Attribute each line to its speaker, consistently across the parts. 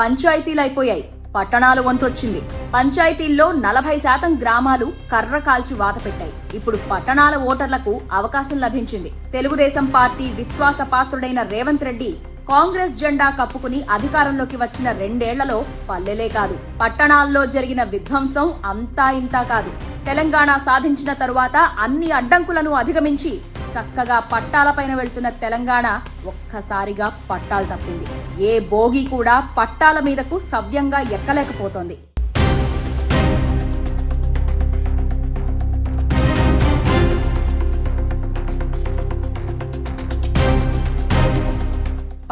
Speaker 1: పంచాయతీలు అయిపోయాయి పట్టణాలు వంతొచ్చింది. పంచాయతీల్లో నలభై శాతం గ్రామాలు కర్ర కాల్చి వాత పెట్టాయి. ఇప్పుడు పట్టణాల ఓటర్లకు అవకాశం లభించింది. తెలుగుదేశం పార్టీ విశ్వాస పాత్రుడైన రేవంత్ రెడ్డి కాంగ్రెస్ జెండా కప్పుకుని అధికారంలోకి వచ్చిన రెండేళ్ళలో పల్లెలే కాదు. పట్టణాల్లో జరిగిన విధ్వంసం అంతా ఇంతా కాదు. తెలంగాణ సాధించిన తరువాత అన్ని అడ్డంకులను అధిగమించి చక్కగా పట్టాలపైన వెళ్తున్న తెలంగాణ ఒక్కసారిగా పట్టాలు తప్పింది. ఏ భోగి కూడా పట్టాల మీదకు సవ్యంగా ఎక్కలేకపోతోంది.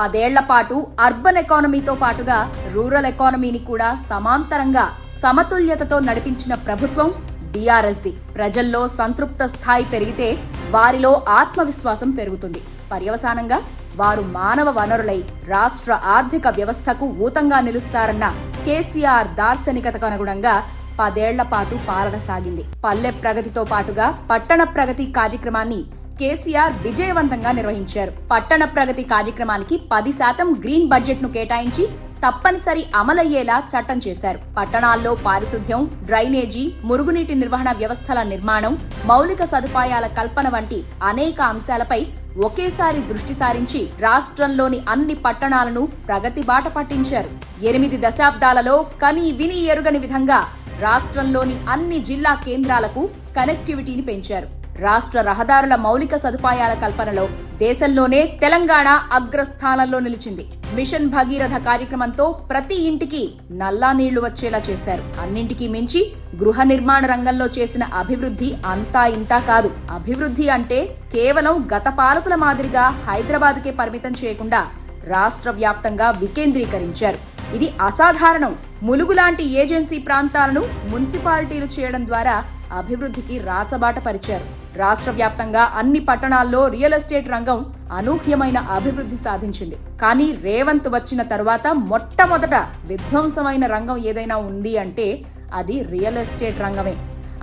Speaker 1: పదేళ్ళ పాటు అర్బన్ ఎకానమీతో పాటుగా రూరల్ ఎకానమీని కూడా సమాంతరంగా సమతుల్యతతో నడిపించిన ప్రభుత్వం బీఆర్ఎస్ది. ప్రజల్లో సంతృప్త స్థాయి పెరిగితే వారిలో ఆత్మవిశ్వాసం పెరుగుతుంది. పర్యవసానంగా వారు మానవ వనరులై రాష్ట్ర ఆర్థిక వ్యవస్థకు ఊతంగా నిలుస్తారన్న కేసీఆర్ దార్శనికతకు అనుగుణంగా పదేళ్ళ పాటు పాలన సాగింది. పల్లె ప్రగతితో పాటుగా పట్టణ ప్రగతి కార్యక్రమాన్ని కేసీఆర్ విజయవంతంగా నిర్వహించారు. పట్టణ ప్రగతి కార్యక్రమానికి పది శాతం గ్రీన్ బడ్జెట్ను కేటాయించి తప్పనిసరి అమలయ్యేలా చట్టం చేశారు. పట్టణాల్లో పారిశుద్ధ్యం డ్రైనేజీ మురుగునీటి నిర్వహణ వ్యవస్థల నిర్మాణం మౌలిక సదుపాయాల కల్పన వంటి అనేక అంశాలపై ఒకేసారి దృష్టి సారించి రాష్ట్రంలోని అన్ని పట్టణాలను ప్రగతి బాట పట్టించారు. ఎనిమిది దశాబ్దాలలో కని విని ఎరుగని విధంగా రాష్ట్రంలోని అన్ని జిల్లా కేంద్రాలకు కనెక్టివిటీని పెంచారు. రాష్ట్ర రహదారుల మౌలిక సదుపాయాల కల్పనలో దేశంలోనే తెలంగాణ అగ్రస్థానంలో నిలిచింది. మిషన్ భగీరథ కార్యక్రమంతో ప్రతి ఇంటికి నల్లా నీళ్ళు వచ్చేలా చేశారు. అన్నింటికీ మించి గృహ నిర్మాణ రంగంలో చేసిన అభివృద్ధి అంతా ఇంతా కాదు. అభివృద్ధి అంటే కేవలం గత పాలకుల మాదిరిగా హైదరాబాద్కే పరిమితం చేయకుండా రాష్ట్ర వ్యాప్తంగా వికేంద్రీకరించారు. ఇది అసాధారణం. ములుగు లాంటి ఏజెన్సీ ప్రాంతాలను మున్సిపాలిటీలు చేయడం ద్వారా అభివృద్ధికి రాచబాట పరిచారు. రాష్ట్ర వ్యాప్తంగా అన్ని పట్టణాల్లో రియల్ ఎస్టేట్ రంగం అనూహ్యమైన అభివృద్ధి సాధించింది. కానీ రేవంత్ వచ్చిన తర్వాత మొట్టమొదట విధ్వంసమైన రంగం ఏదైనా ఉంది అంటే అది రియల్ ఎస్టేట్ రంగమే.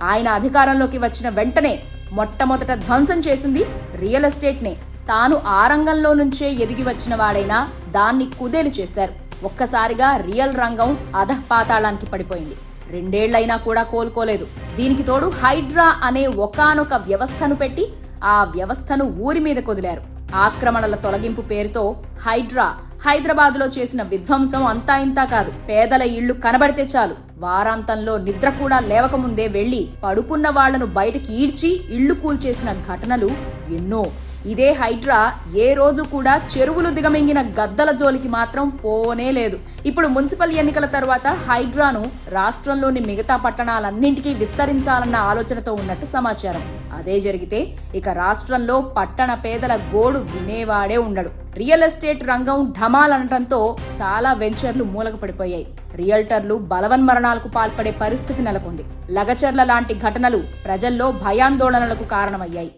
Speaker 1: ఆయన అధికారంలోకి వచ్చిన వెంటనే మొట్టమొదట ధ్వంసం చేసింది రియల్ ఎస్టేట్నే. తాను ఆ రంగంలో నుంచే ఎదిగి వచ్చిన వాడైనా దాన్ని కుదేలు చేశారు. ఒక్కసారిగా రియల్ రంగం అధపాతాళానికి పడిపోయింది. రెండేళ్ళైనా కూడా కోలుకోలేదు. దీనికి తోడు హైడ్రా అనే ఒకానొక వ్యవస్థను పెట్టి ఆ వ్యవస్థను ఊరి మీద కొదిలారు. ఆక్రమణల తొలగింపు పేరుతో హైడ్రా హైదరాబాద్లో చేసిన విధ్వంసం అంతా ఇంతా కాదు. పేదల ఇళ్ళు కనబడితే చాలు. వారాంతంలో నిద్ర కూడా లేవకముందే వెళ్ళి పడుకున్న వాళ్ళను బయటకి ఈడ్చి ఇళ్ళు కూల్చేసిన ఘటనలు ఎన్నో. ఇదే హైడ్రా ఏ రోజు కూడా చెరువులు దిగమింగిన గద్దల జోలికి మాత్రం పోనే లేదు. ఇప్పుడు మున్సిపల్ ఎన్నికల తర్వాత హైడ్రాను రాష్ట్రంలోని మిగతా పట్టణాలన్నింటికీ విస్తరించాలన్న ఆలోచనతో ఉన్నట్టు సమాచారం. అదే జరిగితే ఇక రాష్ట్రంలో పట్టణ పేదల గోడు వినేవాడే ఉండడు. రియల్ ఎస్టేట్ రంగం ఢమాలనటంతో చాలా వెంచర్లు మూలక పడిపోయాయి రియల్టర్లు బలవన్మరణాలకు పాల్పడే పరిస్థితి నెలకొంది. లగచర్ల లాంటి ఘటనలు ప్రజల్లో భయాందోళనలకు కారణమయ్యాయి.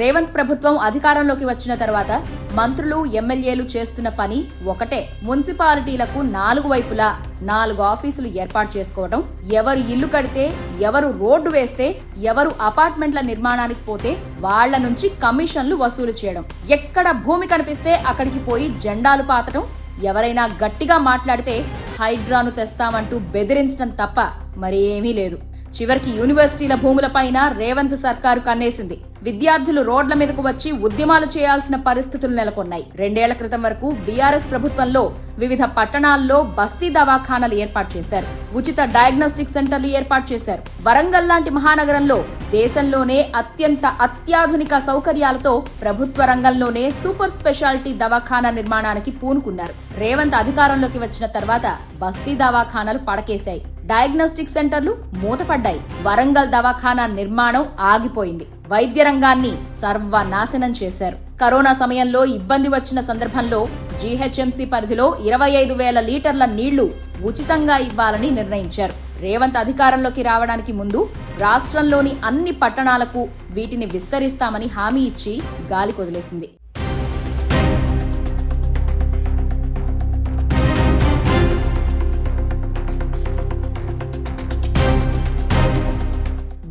Speaker 1: రేవంత్ ప్రభుత్వం అధికారంలోకి వచ్చిన తర్వాత మంత్రులు ఎమ్మెల్యేలు చేస్తున్న పని ఒకటే. మున్సిపాలిటీలకు నాలుగు వైపులా నాలుగు ఆఫీసులు ఏర్పాటు చేసుకోవడం ఎవరు ఇల్లు కడితే ఎవరు రోడ్డు వేస్తే ఎవరు అపార్ట్మెంట్ల నిర్మాణానికి పోతే వాళ్ళ నుంచి కమిషన్లు వసూలు చేయడం. ఎక్కడ భూమి కనిపిస్తే అక్కడికి పోయి జెండాలు పాతడం ఎవరైనా గట్టిగా మాట్లాడితే హైడ్రాను తెస్తామంటూ బెదిరించడం తప్ప మరేమీ లేదు. చివరికి యూనివర్సిటీల భూములపైన రేవంత్ సర్కారు కన్నేసింది. విద్యార్థులు రోడ్ల మీదకు వచ్చి ఉద్యమాలు చేయాల్సిన పరిస్థితులు నెలకొన్నాయి. రెండేళ్ళ క్రితం వరకు బీఆర్ఎస్ ప్రభుత్వంలో వివిధ పట్టణాల్లో బస్తీ దవాఖానాలు ఏర్పాటు చేశారు. ఉచిత డయాగ్నోస్టిక్ సెంటర్లు ఏర్పాటు చేశారు. వరంగల్ లాంటి మహానగరంలో దేశంలోనే అత్యంత అత్యాధునిక సౌకర్యాలతో ప్రభుత్వ రంగంలోనే సూపర్ స్పెషాలిటీ దవాఖానా నిర్మాణానికి పూనుకున్నారు. రేవంత్ అధికారంలోకి వచ్చిన తర్వాత బస్తీ దవాఖానాలు పడకేశాయి. డయాగ్నోస్టిక్ సెంటర్లు మూతపడ్డాయి. వరంగల్ దవాఖానా నిర్మాణం ఆగిపోయింది. వైద్య రంగాన్ని సర్వనాశనం చేశారు. కరోనా సమయంలో ఇబ్బంది వచ్చిన సందర్భంలో జీహెచ్ఎంసీ పరిధిలో ఇరవై ఐదు వేల లీటర్ల నీళ్ళు ఉచితంగా ఇవ్వాలని నిర్ణయించారు. రేవంత్ అధికారంలోకి రావడానికి ముందు రాష్ట్రంలోని అన్ని పట్టణాలకు వీటిని విస్తరిస్తామని హామీ ఇచ్చి గాలి కొదిలేసింది.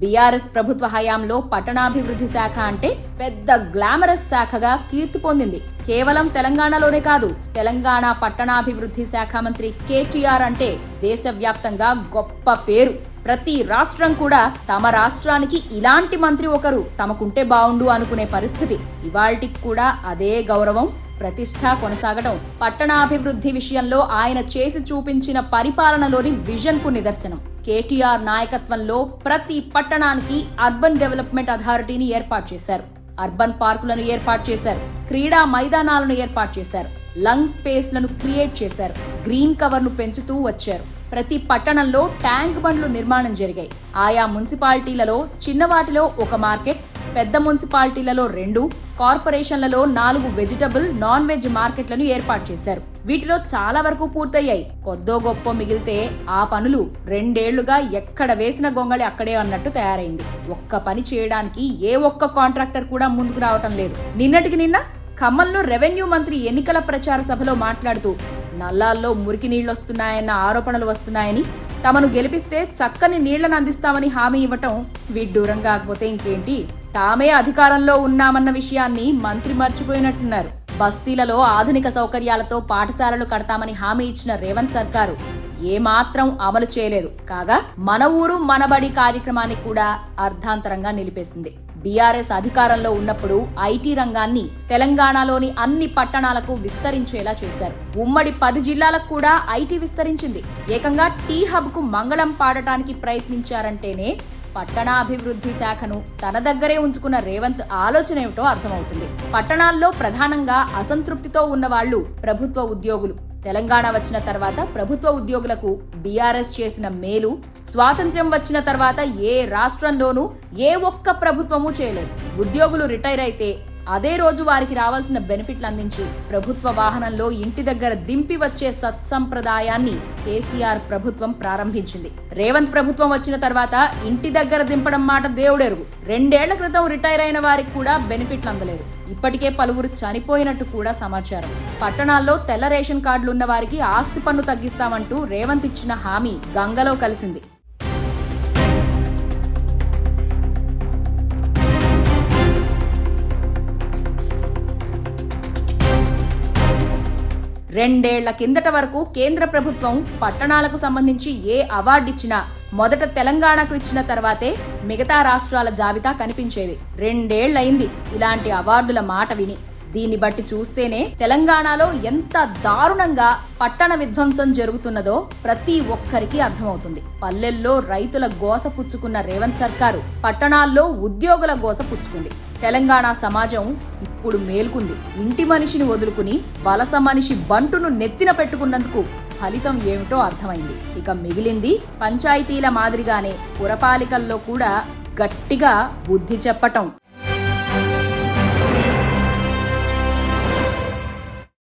Speaker 1: బీఆర్ఎస్ ప్రభుత్వ హయాంలో పట్టణాభివృద్ధి శాఖ అంటే పెద్ద గ్లామరస్ శాఖగా కీర్తి పొందింది. కేవలం తెలంగాణలోనే కాదు తెలంగాణ పట్టణాభివృద్ధి శాఖ మంత్రి కేటీఆర్ అంటే దేశవ్యాప్తంగా గొప్ప పేరు. ప్రతి రాష్ట్రం కూడా తమ రాష్ట్రానికి ఇలాంటి మంత్రి ఒకరు తమకుంటే బావుండు అనుకునే పరిస్థితి. ఇవాల్టికి కూడా అదే గౌరవం. ప్రతిష్ట కొనసాగడం పట్టణాభివృద్ధి విషయంలో ఆయన చేసి చూపించిన పరిపాలనలోని విజన్కు నిదర్శనం. కేటీఆర్ నాయకత్వంలో ప్రతి పట్టణానికి అర్బన్ డెవలప్మెంట్ అథారిటీని ఏర్పాటు చేశారు. అర్బన్ పార్కులను ఏర్పాటు చేశారు. క్రీడా మైదానాలను ఏర్పాటు చేశారు. లంగ్ స్పేస్లను క్రియేట్ చేశారు. గ్రీన్ కవర్ను పెంచుతూ వచ్చారు. ప్రతి పట్టణంలో ట్యాంక్ బండ్లు నిర్మాణం జరిగాయి. ఆయా మున్సిపాలిటీలలో చిన్నవాటిలో ఒక మార్కెట్ పెద్ద మున్సిపాలిటీలలో రెండు కార్పొరేషన్లలో నాలుగు వెజిటబుల్ నాన్ వెజ్ మార్కెట్లను ఏర్పాటు చేశారు. వీటిలో చాలా వరకు పూర్తయ్యాయి. కొద్దో గొప్ప మిగిలితే ఆ పనులు రెండేళ్ళుగా ఎక్కడ వేసిన గొంగళి అక్కడే అన్నట్టు తయారైంది. ఒక్క పని చేయడానికి ఏ ఒక్క కాంట్రాక్టర్ కూడా ముందుకు రావటం లేదు. నిన్నటికి నిన్న ఖమ్మంలో రెవెన్యూ మంత్రి ఎన్నికల ప్రచార సభలో మాట్లాడుతూ నల్లాల్లో మురికి నీళ్ళొస్తున్నాయన్న ఆరోపణలు వస్తున్నాయని తమను గెలిపిస్తే చక్కని నీళ్ళను అందిస్తామని హామీ ఇవ్వటం విడ్డూరం కాకపోతే ఇంకేంటి? తామే అధికారంలో ఉన్నామన్న విషయాన్ని మంత్రి మర్చిపోయినట్టున్నారు. బస్తీలలో ఆధునిక సౌకర్యాలతో పాఠశాలలు కడతామని హామీ ఇచ్చిన రేవంత్ సర్కారు ఏమాత్రం అమలు చేయలేదు. కాగా మన ఊరు మనబడి కార్యక్రమాన్ని కూడా అర్ధాంతరంగా నిలిపేసింది. బీఆర్ఎస్ అధికారంలో ఉన్నప్పుడు ఐటీ రంగాన్ని తెలంగాణలోని అన్ని పట్టణాలకు విస్తరించేలా చేశారు. ఉమ్మడి పది జిల్లాలకు కూడా ఐటీ విస్తరించింది. ఏకంగా టీ హబ్కు మంగళం పాడటానికి ప్రయత్నించారంటేనే పట్టణాభివృద్ధి శాఖను తన దగ్గరే ఉంచుకున్న రేవంత్ ఆలోచన ఏమిటో అర్థమవుతుంది. పట్టణాల్లో ప్రధానంగా అసంతృప్తితో ఉన్నవాళ్ళు ప్రభుత్వ ఉద్యోగులు. తెలంగాణ వచ్చిన తర్వాత ప్రభుత్వ ఉద్యోగులకు బీఆర్ఎస్ చేసిన మేలు స్వాతంత్ర్యం వచ్చిన తర్వాత ఏ రాష్ట్రంలోనూ ఏ ఒక్క ప్రభుత్వము చేయలేదు. ఉద్యోగులు రిటైర్ అయితే అదే రోజు వారికి రావాల్సిన బెనిఫిట్లు అందించి ప్రభుత్వ వాహనంలో ఇంటి దగ్గర దింపి వచ్చే సత్సంప్రదాయాన్ని కేసీఆర్ ప్రభుత్వం ప్రారంభించింది. రేవంత్ ప్రభుత్వం వచ్చిన తర్వాత ఇంటి దగ్గర దింపడం మాట దేవుడెరుగు. రెండేళ్ళ క్రితం రిటైర్ అయిన వారికి కూడా బెనిఫిట్లు అందలేదు. ఇప్పటికే పలువురు చనిపోయినట్టు కూడా సమాచారం. పట్టణాల్లో తెల్ల రేషన్ కార్డులున్న వారికి ఆస్తి పన్ను తగ్గిస్తామంటూ రేవంత్ ఇచ్చిన హామీ గంగలో కలిసింది. రెండేళ్ళ కిందట వరకు కేంద్ర ప్రభుత్వం పట్టణాలకు సంబంధించి ఏ అవార్డు ఇచ్చినా మొదట తెలంగాణకు ఇచ్చిన తర్వాతే మిగతా రాష్ట్రాల జాబితా కనిపించేది. రెండేళ్ళయింది ఇలాంటి అవార్డుల మాట విని. దీన్ని బట్టి చూస్తేనే తెలంగాణలో ఎంత దారుణంగా పట్టణ విధ్వంసం జరుగుతున్నదో ప్రతి ఒక్కరికి అర్థమవుతుంది. పల్లెల్లో రైతుల గోస పుచ్చుకున్న రేవంత్ సర్కారు పట్టణాల్లో ఉద్యోగుల గోస పుచ్చుకుంది. తెలంగాణ సమాజం ఇప్పుడు మేల్కుంది. ఇంటి మనిషిని వదులుకుని వలస మనిషి బంటును నెత్తిన పెట్టుకున్నందుకు ఫలితం ఏమిటో అర్థమైంది. ఇక మిగిలింది పంచాయతీల మాదిరిగానే పురపాలికల్లో కూడా గట్టిగా బుద్ధి చెప్పటం.